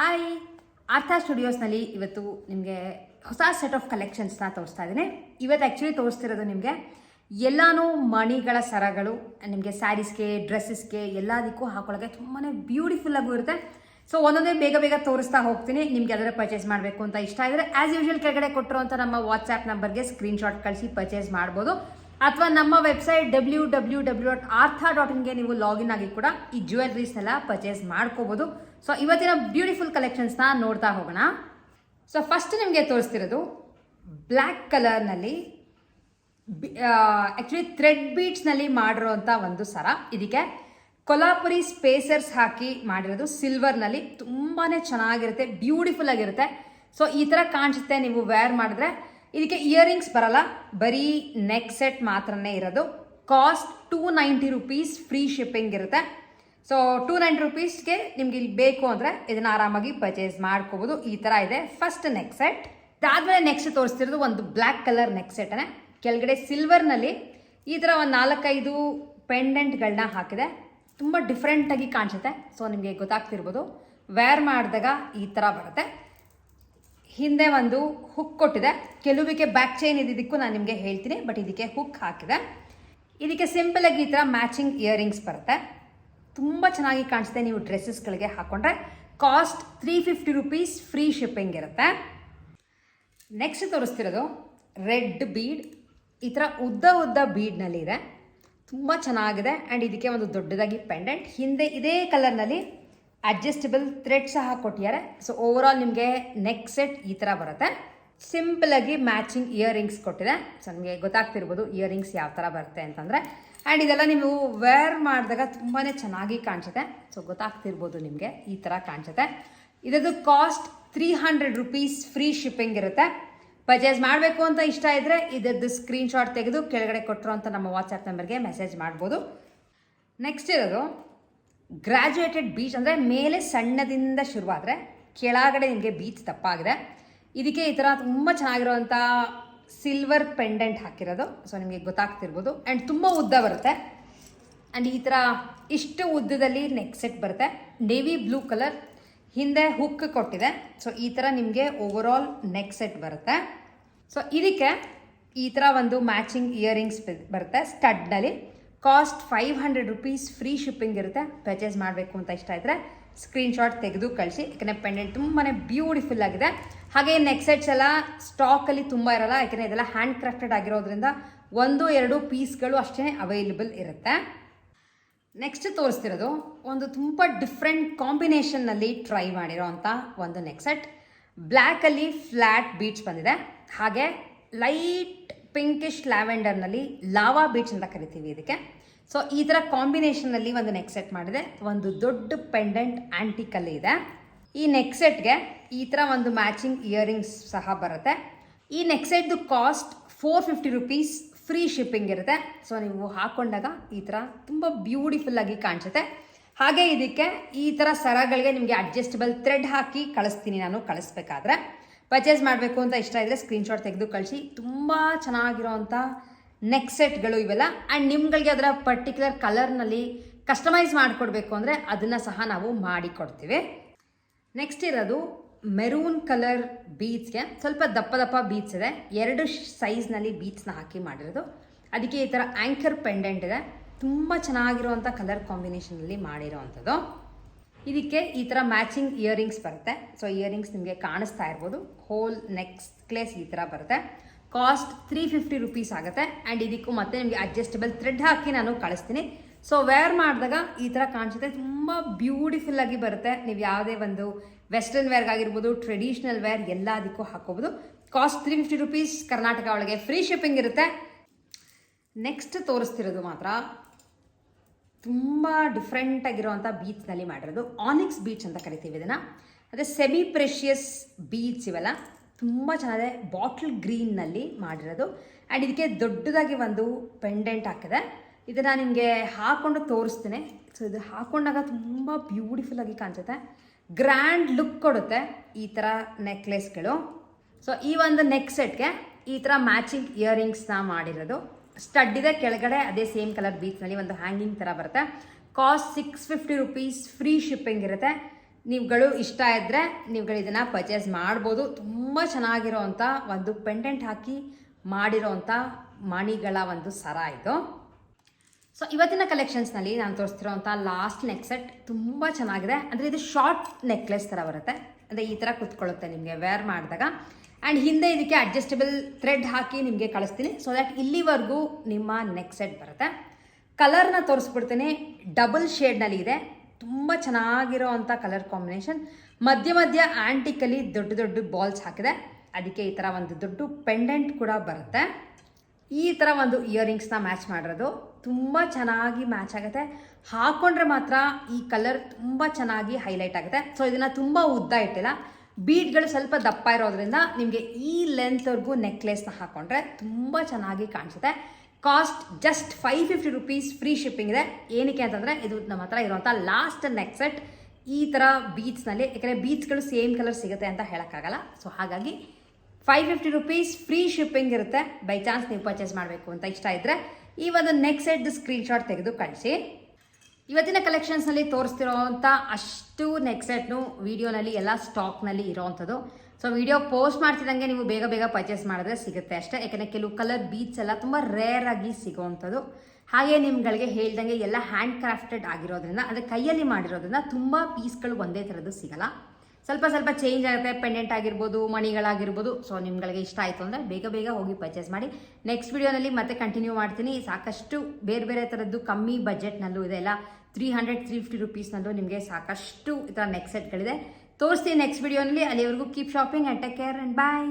Hi ಆರ್ಥಾ ಸ್ಟುಡಿಯೋಸ್ನಲ್ಲಿ ಇವತ್ತು ನಿಮಗೆ ಹೊಸ ಸೆಟ್ ಆಫ್ ಕಲೆಕ್ಷನ್ಸ್ನ ತೋರಿಸ್ತಾ ಇದ್ದೀನಿ. ಇವತ್ತು ಆ್ಯಕ್ಚುಲಿ ತೋರಿಸ್ತಿರೋದು ನಿಮಗೆ ಎಲ್ಲನೂ ಮಣಿಗಳ ಸರಗಳು, ನಿಮಗೆ ಸ್ಯಾರೀಸ್ಗೆ ಡ್ರೆಸ್ಸಸ್ಗೆ ಎಲ್ಲದಕ್ಕೂ ಹಾಕೊಳ್ಳೋಕೆ ತುಂಬಾ ಬ್ಯೂಟಿಫುಲ್ಲಾಗೂ ಇರುತ್ತೆ. ಸೊ ಒಂದೊಂದೇ ಬೇಗ ಬೇಗ ತೋರಿಸ್ತಾ ಹೋಗ್ತೀನಿ, ನಿಮಗೆ ಅದರ ಪರ್ಚೇಸ್ ಮಾಡಬೇಕು ಅಂತ ಇಷ್ಟ ಆದರೆ ಆಸ್ ಯೂಶುವಲ್ ಕೆಳಗಡೆ ಕೊಟ್ಟಿರುವಂಥ ನಮ್ಮ ವಾಟ್ಸ್ಆ್ಯಪ್ ನಂಬರ್ಗೆ ಸ್ಕ್ರೀನ್ಶಾಟ್ ಕಳಿಸಿ ಪರ್ಚೇಸ್ ಮಾಡ್ಬೋದು. ಅಥವಾ ನಮ್ಮ website W W W dot Artha dot ಇನ್ಗೆ ನೀವು ಲಾಗಿನ್ ಆಗಿ ಕೂಡ ಈ ಜ್ಯುವೆಲ್ರೀಸ್ನೆಲ್ಲ ಪರ್ಚೇಸ್ ಮಾಡ್ಕೋಬೋದು. ಸೊ ಇವತ್ತಿನ ಬ್ಯೂಟಿಫುಲ್ ಕಲೆಕ್ಷನ್ಸ್ನ ನೋಡ್ತಾ ಹೋಗೋಣ. ಸೊ ಫಸ್ಟ್ ನಿಮಗೆ ತೋರಿಸ್ತಿರೋದು ಬ್ಲ್ಯಾಕ್ ಕಲರ್ನಲ್ಲಿ ಆ್ಯಕ್ಚುಲಿ ಥ್ರೆಡ್ ಬೀಟ್ಸ್ನಲ್ಲಿ ಮಾಡಿರೋಂಥ ಒಂದು ಸರ. ಇದಕ್ಕೆ ಕೊಲಾಪುರಿ ಸ್ಪೇಸರ್ಸ್ ಹಾಕಿ ಮಾಡಿರೋದು ಸಿಲ್ವರ್ನಲ್ಲಿ ತುಂಬಾ ಚೆನ್ನಾಗಿರುತ್ತೆ ಬ್ಯೂಟಿಫುಲ್ ಆಗಿರುತ್ತೆ. ಸೊ ಈ ಥರ ಕಾಣಿಸುತ್ತೆ ನೀವು ವೇರ್ ಮಾಡಿದ್ರೆ. ಇದಕ್ಕೆ ಇಯರಿಂಗ್ಸ್ ಬರಲ್ಲ, ಬರೀ ನೆಕ್ ಸೆಟ್ ಮಾತ್ರನೇ ಇರೋದು. Cost two ninety rupees free shipping ಇರುತ್ತೆ. ಸೊ ಟೂ ನೈಂಟಿ ರುಪೀಸ್ಗೆ ನಿಮ್ಗೆ ಇಲ್ಲಿ ಬೇಕು ಅಂದರೆ ಇದನ್ನ ಆರಾಮಾಗಿ ಪರ್ಚೇಸ್ ಮಾಡ್ಕೋಬೋದು. ಈ ಥರ ಇದೆ. ಫಸ್ಟ್ ನೆಕ್ ಸೆಟ್ ಅದಾದಮೇಲೆ ನೆಕ್ಸ್ಟ್ ತೋರಿಸ್ತಿರೋದು ಒಂದು ಬ್ಲ್ಯಾಕ್ ಕಲರ್ ನೆಕ್ ಸೆಟ್ನೇ ಕೆಳಗಡೆ ಸಿಲ್ವರ್ನಲ್ಲಿ ಈ ಥರ ಒಂದು ನಾಲ್ಕೈದು ಪೆಂಡೆಂಟ್ಗಳನ್ನ ಹಾಕಿದೆ. ತುಂಬ ಡಿಫ್ರೆಂಟಾಗಿ ಕಾಣಿಸುತ್ತೆ. ಸೊ ನಿಮಗೆ ಗೊತ್ತಾಗ್ತಿರ್ಬೋದು. ವೇರ್ ಮಾಡಿದಾಗ ಈ ಥರ ಬರುತ್ತೆ. ಹಿಂದೆ ಒಂದು ಹುಕ್ ಕೊಟ್ಟಿದೆ. ಕೆಲವಿಗೆ ಬ್ಯಾಕ್ ಚೈನ್ ಇದ್ದಿದ್ದಕ್ಕೂ ನಾನು ನಿಮಗೆ ಹೇಳ್ತೀನಿ ಬಟ್ ಇದಕ್ಕೆ ಹುಕ್ ಹಾಕಿದೆ. ಇದಕ್ಕೆ ಸಿಂಪಲ್ ಆಗಿ ಈ ಥರ ಮ್ಯಾಚಿಂಗ್ ಇಯರಿಂಗ್ಸ್ ಬರುತ್ತೆ. ತುಂಬ ಚೆನ್ನಾಗಿ ಕಾಣಿಸುತ್ತೆ ನೀವು ಡ್ರೆಸ್ಸಸ್ಗಳಿಗೆ ಹಾಕೊಂಡ್ರೆ. Cost three fifty rupees free shipping ಇರುತ್ತೆ. ನೆಕ್ಸ್ಟ್ ತೋರಿಸ್ತಿರೋದು ರೆಡ್ ಬೀಡ್. ಈ ಥರ ಉದ್ದ ಉದ್ದ ಬೀಡ್ನಲ್ಲಿ ಇದೆ. ತುಂಬ ಚೆನ್ನಾಗಿದೆ. ಆ್ಯಂಡ್ ಇದಕ್ಕೆ ಒಂದು ದೊಡ್ಡದಾಗಿ ಪೆಂಡೆಂಟ್ ಹಿಂದೆ ಇದೇ ಕಲರ್ನಲ್ಲಿ ಅಡ್ಜಸ್ಟಬಲ್ ಥ್ರೆಡ್ ಸಹ ಕೊಟ್ಟಿದ್ದಾರೆ. ಸೊ ಓವರ್ ಆಲ್ ನಿಮಗೆ ನೆಕ್ ಸೆಟ್ ಈ ಥರ ಬರುತ್ತೆ. ಸಿಂಪಲ್ ಆಗಿ ಮ್ಯಾಚಿಂಗ್ ಇಯರಿಂಗ್ಸ್ ಕೊಟ್ಟಿದೆ. ಸೊ ನಿಮಗೆ ಗೊತ್ತಾಗ್ತಿರ್ಬೋದು ಇಯರಿಂಗ್ಸ್ ಯಾವ ಥರ ಬರುತ್ತೆ ಅಂತಂದರೆ ಆ್ಯಂಡ್ ಇದೆಲ್ಲ ನೀವು ವೇರ್ ಮಾಡಿದಾಗ ತುಂಬಾ ಚೆನ್ನಾಗಿ ಕಾಣಿಸುತ್ತೆ. ಸೊ ಗೊತ್ತಾಗ್ತಿರ್ಬೋದು ನಿಮಗೆ ಈ ಥರ ಕಾಣಿಸುತ್ತೆ. ಇದರದ್ದು cost three hundred rupees free shipping ಇರುತ್ತೆ. ಪರ್ಚೇಸ್ ಮಾಡಬೇಕು ಅಂತ ಇಷ್ಟ ಇದ್ದರೆ ಇದರದ್ದು ಸ್ಕ್ರೀನ್ಶಾಟ್ ತೆಗೆದು ಕೆಳಗಡೆ ಕೊಟ್ಟರು ಅಂತ ನಮ್ಮ ವಾಟ್ಸಪ್ ನಂಬರ್ಗೆ ಮೆಸೇಜ್ ಮಾಡ್ಬೋದು. ನೆಕ್ಸ್ಟ್ ಇರೋದು ಗ್ರ್ಯಾಜುಯೇಟೆಡ್ ಬೀಚ್ ಅಂದರೆ ಮೇಲೆ ಸಣ್ಣದಿಂದ ಶುರುವಾದರೆ ಕೆಳಗಡೆ ನಿಮಗೆ ಬೀಚ್ ತಪ್ಪಾಗಿದೆ ಇದಕ್ಕೆ ಈ ಥರ ತುಂಬ ಚೆನ್ನಾಗಿರುವಂಥ ಸಿಲ್ವರ್ ಪೆಂಡೆಂಟ್ ಹಾಕಿರೋದು. ಸೊ ನಿಮಗೆ ಗೊತ್ತಾಗ್ತಿರ್ಬೋದು. ಆ್ಯಂಡ್ ತುಂಬ ಉದ್ದ ಬರುತ್ತೆ. ಆ್ಯಂಡ್ ಈ ಥರ ಇಷ್ಟು ಉದ್ದದಲ್ಲಿ ನೆಕ್ ಸೆಟ್ ಬರುತ್ತೆ. ನೇವಿ ಬ್ಲೂ ಕಲರ್ ಹಿಂದೆ ಹುಕ್ ಕೊಟ್ಟಿದೆ. ಸೊ ಈ ಥರ ನಿಮಗೆ ಓವರ್ ಆಲ್ ನೆಕ್ ಸೆಟ್ ಬರುತ್ತೆ. ಸೊ ಇದಕ್ಕೆ ಈ ಥರ ಒಂದು ಮ್ಯಾಚಿಂಗ್ ಇಯರಿಂಗ್ಸ್ ಬರುತ್ತೆ. ಸ್ಟಡ್ನಲ್ಲಿ cost five hundred rupees free shipping ಇರುತ್ತೆ. ಪರ್ಚೇಸ್ ಮಾಡಬೇಕು ಅಂತ ಇಷ್ಟ ಇದ್ದರೆ ಸ್ಕ್ರೀನ್ಶಾಟ್ ತೆಗೆದು ಕಳಿಸಿ ಯಾಕೆಂದರೆ ಪೆಂಡೆಂಟ್ ತುಂಬಾ ಬ್ಯೂಟಿಫುಲ್ ಆಗಿದೆ. ಹಾಗೆ ನೆಕ್ ಸೆಟ್ಸ್ ಎಲ್ಲ ಸ್ಟಾಕಲ್ಲಿ ತುಂಬ ಇರಲ್ಲ, ಯಾಕಂದರೆ ಇದೆಲ್ಲ ಹ್ಯಾಂಡ್ ಕ್ರಾಫ್ಟೆಡ್ ಆಗಿರೋದ್ರಿಂದ ಒಂದು, ಎರಡು ಪೀಸ್ಗಳು ಅಷ್ಟೇ ಅವೈಲೇಬಲ್ ಇರುತ್ತೆ. ನೆಕ್ಸ್ಟ್ ತೋರಿಸ್ತಿರೋದು, ಒಂದು ತುಂಬ ಡಿಫ್ರೆಂಟ್ ಕಾಂಬಿನೇಷನ್ನಲ್ಲಿ ಟ್ರೈ ಮಾಡಿರೋ ಅಂಥ ಒಂದು ನೆಕ್ ಸೆಟ್ ಬ್ಲ್ಯಾಕಲ್ಲಿ ಫ್ಲ್ಯಾಟ್ ಬೀಚ್ ಬಂದಿದೆ. ಹಾಗೆ ಲೈಟ್ ಪಿಂಕಿಶ್ ಲ್ಯಾವೆಂಡರ್ನಲ್ಲಿ ಲಾವಾ ಬೀಚ್ ಅಂತ ಕರಿತೀವಿ ಇದಕ್ಕೆ. ಸೊ ಈ ಥರ ಕಾಂಬಿನೇಷನ್ನಲ್ಲಿ ಒಂದು ನೆಕ್ ಸೆಟ್ ಮಾಡಿದೆ. ಒಂದು ದೊಡ್ಡ ಪೆಂಡೆಂಟ್ ಆ್ಯಂಟಿಕಲ್ಲಿ ಇದೆ. ಈ ನೆಕ್ ಸೆಟ್ಗೆ ಈ ಥರ ಒಂದು ಮ್ಯಾಚಿಂಗ್ ಇಯರಿಂಗ್ಸ್ ಸಹ ಬರುತ್ತೆ. ಈ neck ಸೆಟ್ದು cost four fifty rupees free shipping ಇರುತ್ತೆ. ಸೊ ನೀವು ಹಾಕೊಂಡಾಗ ಈ ಥರ ತುಂಬ ಬ್ಯೂಟಿಫುಲ್ ಆಗಿ ಕಾಣಿಸುತ್ತೆ. ಹಾಗೆ ಇದಕ್ಕೆ ಈ ಥರ ಸರಗಳಿಗೆ ನಿಮಗೆ ಅಡ್ಜಸ್ಟಬಲ್ ಥ್ರೆಡ್ ಹಾಕಿ ಕಳಿಸ್ತೀನಿ ನಾನು, ಕಳಿಸ್ಬೇಕಾದ್ರೆ. ಪರ್ಚೇಸ್ ಮಾಡಬೇಕು ಅಂತ ಇಷ್ಟ ಇದ್ದರೆ ಸ್ಕ್ರೀನ್ಶಾಟ್ ತೆಗೆದು ಕಳಿಸಿ. ತುಂಬ ಚೆನ್ನಾಗಿರೋವಂಥ ನೆಕ್ ಸೆಟ್ಗಳು ಇವೆಲ್ಲ. ಆ್ಯಂಡ್ ನಿಮ್ಗಳಿಗೆ ಅದರ ಪರ್ಟಿಕ್ಯುಲರ್ ಕಲರ್ನಲ್ಲಿ ಕಸ್ಟಮೈಸ್ ಮಾಡಿಕೊಡ್ಬೇಕು ಅಂದರೆ ಅದನ್ನು ಸಹ ನಾವು ಮಾಡಿಕೊಡ್ತೀವಿ. ನೆಕ್ಸ್ಟ್ ಇರೋದು ಮೆರೂನ್ ಕಲರ್ ಬೀಚ್ಗೆ ಸ್ವಲ್ಪ ದಪ್ಪ ದಪ್ಪ ಬೀಚ್ ಇದೆ. ಎರಡು ಸೈಜ್ನಲ್ಲಿ ಬೀಚ್ನ ಹಾಕಿ ಮಾಡಿರೋದು. ಅದಕ್ಕೆ ಈ ಥರ ಆ್ಯಂಕರ್ ಪೆಂಡೆಂಟ್ ಇದೆ. ತುಂಬ ಚೆನ್ನಾಗಿರುವಂಥ ಕಲರ್ ಕಾಂಬಿನೇಷನಲ್ಲಿ ಮಾಡಿರೋವಂಥದ್ದು. ಇದಕ್ಕೆ ಈ ಥರ ಮ್ಯಾಚಿಂಗ್ ಇಯರಿಂಗ್ಸ್ ಬರುತ್ತೆ. ಸೊ ಇಯರಿಂಗ್ಸ್ ನಿಮಗೆ ಕಾಣಿಸ್ತಾ ಇರ್ಬೋದು. ಹೋಲ್ ನೆಕ್ಸ್ಟ್ ಕ್ಲೇಸ್ ಈ ಥರ ಬರುತ್ತೆ. ಕಾಸ್ಟ್ ತ್ರೀ ಫಿಫ್ಟಿ ರುಪೀಸ್ ಆಗುತ್ತೆ. ಆ್ಯಂಡ್ ಇದಕ್ಕೂ ಮತ್ತೆ ನಿಮಗೆ ಅಡ್ಜಸ್ಟಬಲ್ ಥ್ರೆಡ್ ಹಾಕಿ ನಾನು ಕಳಿಸ್ತೀನಿ. ಸೊ ವೇರ್ ಮಾಡಿದಾಗ ಈ ಥರ ಕಾಣಿಸುತ್ತೆ. ತುಂಬ ಬ್ಯೂಟಿಫುಲ್ ಆಗಿ ಬರುತ್ತೆ. ನೀವು ಯಾವುದೇ ಒಂದು ವೆಸ್ಟರ್ನ್ ವೇರ್ಗಾಗಿರ್ಬೋದು ಟ್ರೆಡಿಷ್ನಲ್ ವೇರ್ ಎಲ್ಲದಕ್ಕೂ ಹಾಕೋಬೋದು. Cost three fifty rupees Karnataka ಒಳಗೆ ಫ್ರೀ ಶಿಪ್ಪಿಂಗ್ ಇರುತ್ತೆ. ನೆಕ್ಸ್ಟ್ ತೋರಿಸ್ತಿರೋದು ಮಾತ್ರ ತುಂಬ ಡಿಫ್ರೆಂಟ್ ಆಗಿರುವಂಥ ಬೀಚ್ನಲ್ಲಿ ಮಾಡಿರೋದು. ಆನಿಕ್ಸ್ ಬೀಚ್ ಅಂತ ಕರಿತೀವಿ ಇದನ್ನು. ಅದೇ ಸೆಮಿ ಪ್ರೆಷಿಯಸ್ ಬೀಚ್ ಇವೆಲ್ಲ. ತುಂಬ ಚೆನ್ನಾಗಿದೆ. ಬಾಟ್ಲ್ ಗ್ರೀನ್ನಲ್ಲಿ ಮಾಡಿರೋದು. ಆ್ಯಂಡ್ ಇದಕ್ಕೆ ದೊಡ್ಡದಾಗಿ ಒಂದು ಪೆಂಡೆಂಟ್ ಹಾಕಿದೆ. ಇದನ್ನು ನಿಮಗೆ ಹಾಕ್ಕೊಂಡು ತೋರಿಸ್ತೀನಿ. ಸೊ ಇದು ಹಾಕೊಂಡಾಗ ತುಂಬ ಬ್ಯೂಟಿಫುಲ್ಲಾಗಿ ಕಾಣಿಸುತ್ತೆ. ಗ್ರ್ಯಾಂಡ್ ಲುಕ್ ಕೊಡುತ್ತೆ ಈ ಥರ ನೆಕ್ಲೆಸ್ಗಳು ಸೊ ಈ ಒಂದು ನೆಕ್ ಸೆಟ್ಗೆ ಈ ಥರ ಮ್ಯಾಚಿಂಗ್ ಇಯರಿಂಗ್ಸ್ನ ಮಾಡಿರೋದು. ಸ್ಟಡ್ ಇದೆ. ಕೆಳಗಡೆ ಅದೇ ಸೇಮ್ ಕಲರ್ ಬೀಚ್ನಲ್ಲಿ ಒಂದು ಹ್ಯಾಂಗಿಂಗ್ ಥರ ಬರುತ್ತೆ. Cost six fifty rupees free shipping ಇರುತ್ತೆ. ನೀವುಗಳು ಇಷ್ಟ ಇದ್ದರೆ ನೀವುಗಳು ಇದನ್ನು ಪರ್ಚೇಸ್ ಮಾಡ್ಬೋದು. ತುಂಬ ಚೆನ್ನಾಗಿರೋವಂಥ ಒಂದು ಪೆಂಡೆಂಟ್ ಹಾಕಿ ಮಾಡಿರೋವಂಥ ಮಣಿಗಳ ಒಂದು ಸರ ಇದು. ಸೊ ಇವತ್ತಿನ ಕಲೆಕ್ಷನ್ಸ್ನಲ್ಲಿ ನಾನು ತೋರಿಸ್ತಿರೋಂಥ ಲಾಸ್ಟ್ ನೆಕ್ ಸೆಟ್ ತುಂಬ ಚೆನ್ನಾಗಿದೆ. ಅಂದರೆ ಇದು ಶಾರ್ಟ್ ನೆಕ್ಲೆಸ್ ಥರ ಬರುತ್ತೆ. ಅಂದರೆ ಈ ಥರ ಕುತ್ಕೊಳ್ಳುತ್ತೆ ನಿಮಗೆ ವೇರ್ ಮಾಡಿದಾಗ. ಆ್ಯಂಡ್ ಹಿಂದೆ ಇದಕ್ಕೆ ಅಡ್ಜಸ್ಟಬಲ್ ಥ್ರೆಡ್ ಹಾಕಿ ನಿಮಗೆ ಕಳಿಸ್ತೀನಿ. ಸೊ ದ್ಯಾಟ್ ಇಲ್ಲಿವರೆಗೂ ನಿಮ್ಮ ನೆಕ್ ಸೆಟ್ ಬರುತ್ತೆ. ಕಲರ್ನ ತೋರಿಸ್ಬಿಡ್ತೀನಿ. ಡಬಲ್ ಶೇಡ್ನಲ್ಲಿ ಇದೆ. ತುಂಬ ಚೆನ್ನಾಗಿರೋ ಅಂಥ ಕಲರ್ ಕಾಂಬಿನೇಷನ್ ಮಧ್ಯ ಮಧ್ಯ ಆ್ಯಂಟಿಕಲಿ ದೊಡ್ಡ ದೊಡ್ಡ ಬಾಲ್ಸ್ ಹಾಕಿದೆ. ಅದಕ್ಕೆ ಈ ಥರ ಒಂದು ದೊಡ್ಡ ಪೆಂಡೆಂಟ್ ಕೂಡ ಬರುತ್ತೆ. ಈ ಥರ ಒಂದು ಇಯರಿಂಗ್ಸ್ನ ಮ್ಯಾಚ್ ಮಾಡಿರೋದು ತುಂಬ ಚೆನ್ನಾಗಿ ಮ್ಯಾಚ್ ಆಗುತ್ತೆ. ಹಾಕೊಂಡ್ರೆ ಮಾತ್ರ ಈ ಕಲರ್ ತುಂಬ ಚೆನ್ನಾಗಿ ಹೈಲೈಟ್ ಆಗುತ್ತೆ. ಸೊ ಇದನ್ನು ತುಂಬ ಉದ್ದ ಇಟ್ಟಿಲ್ಲ. ಬೀಡ್ಗಳು ಸ್ವಲ್ಪ ದಪ್ಪ ಇರೋದ್ರಿಂದ ನಿಮಗೆ ಈ ಲೆಂತ್ವರೆಗೂ ನೆಕ್ಲೆಸ್ನ ಹಾಕೊಂಡ್ರೆ ತುಂಬ ಚೆನ್ನಾಗಿ ಕಾಣಿಸುತ್ತೆ. Cost just five fifty rupees free shipping ಇದೆ. ಏನಕ್ಕೆ ಅಂತಂದರೆ, ಇದು ನಮ್ಮ ಹತ್ರ ಇರುವಂಥ ಲಾಸ್ಟ್ ನೆಕ್ ಸೆಟ್ ಈ ಥರ ಬೀಚ್ನಲ್ಲಿ ಯಾಕಂದರೆ ಬೀಚ್ಗಳು ಸೇಮ್ ಕಲರ್ ಸಿಗುತ್ತೆ ಅಂತ ಹೇಳೋಕ್ಕಾಗಲ್ಲ. ಸೊ ಹಾಗಾಗಿ five fifty rupees free shipping ಇರುತ್ತೆ. ಬೈ ಚಾನ್ಸ್ ನೀವು ಪರ್ಚೇಸ್ ಮಾಡಬೇಕು ಅಂತ ಇಷ್ಟ ಇದ್ದರೆ ಈ ಒಂದು ನೆಕ್ ಸೆಟ್ ಸ್ಕ್ರೀನ್ಶಾಟ್ ತೆಗೆದು ಕಳಿಸಿ. ಇವತ್ತಿನ ಕಲೆಕ್ಷನ್ಸ್ನಲ್ಲಿ ತೋರಿಸ್ತಿರೋವಂಥ ಅಷ್ಟು ನೆಕ್ ಸೆಟ್ನು ವಿಡಿಯೋನಲ್ಲಿ ಎಲ್ಲ ಸ್ಟಾಕ್ನಲ್ಲಿ ಇರೋವಂಥದ್ದು ಸೊ ವಿಡಿಯೋ ಪೋಸ್ಟ್ ಮಾಡ್ತಿದ್ದಂಗೆ ನೀವು ಬೇಗ ಬೇಗ ಪರ್ಚೇಸ್ ಮಾಡಿದ್ರೆ ಸಿಗುತ್ತೆ ಅಷ್ಟೇ. ಯಾಕಂದರೆ ಕೆಲವು ಕಲರ್ ಬೀಚ್ ಎಲ್ಲ ತುಂಬ ರೇರ್ ಆಗಿ ಸಿಗೋವಂಥದ್ದು. ಹಾಗೆ ನಿಮ್ಗಳಿಗೆ ಹೇಳ್ದಂಗೆ ಎಲ್ಲ ಹ್ಯಾಂಡ್ ಕ್ರಾಫ್ಟೆಡ್ ಆಗಿರೋದ್ರಿಂದ, ಅಂದರೆ ಕೈಯಲ್ಲಿ ಮಾಡಿರೋದ್ರಿಂದ ತುಂಬ ಪೀಸ್ಗಳು ಒಂದೇ ಥರದ್ದು ಸಿಗಲ್ಲ. ಸ್ವಲ್ಪ ಸ್ವಲ್ಪ ಚೇಂಜ್ ಆಗುತ್ತೆ. ಪೆಂಡೆಂಟ್ ಆಗಿರ್ಬೋದು, ಮಣಿಗಳಾಗಿರ್ಬೋದು. ಸೊ ನಿಮ್ಗಳಿಗೆ ಇಷ್ಟ ಆಯಿತು ಅಂದರೆ ಬೇಗ ಬೇಗ ಹೋಗಿ ಪರ್ಚೇಸ್ ಮಾಡಿ. ನೆಕ್ಸ್ಟ್ ವಿಡಿಯೋನಲ್ಲಿ ಮತ್ತೆ ಕಂಟಿನ್ಯೂ ಮಾಡ್ತೀನಿ. ಸಾಕಷ್ಟು ಬೇರೆ ಬೇರೆ ಥರದ್ದು ಕಮ್ಮಿ ಬಜೆಟ್ನಲ್ಲೂ ಇದೆ. ಎಲ್ಲ ತ್ರೀ ಹಂಡ್ರೆಡ್ ತ್ರೀ ಫಿಫ್ಟಿ ರುಪೀಸ್ನಲ್ಲೂ ನಿಮಗೆ ಸಾಕಷ್ಟು ಈ ಥರ ನೆಕ್ ಸೆಟ್ಗಳಿದೆ ತೋರಿಸ್ತೀನಿ ನೆಕ್ಸ್ಟ್ ವಿಡಿಯೋನಲ್ಲಿ ಅಲ್ಲಿವರೆಗೂ keep shopping and take care and bye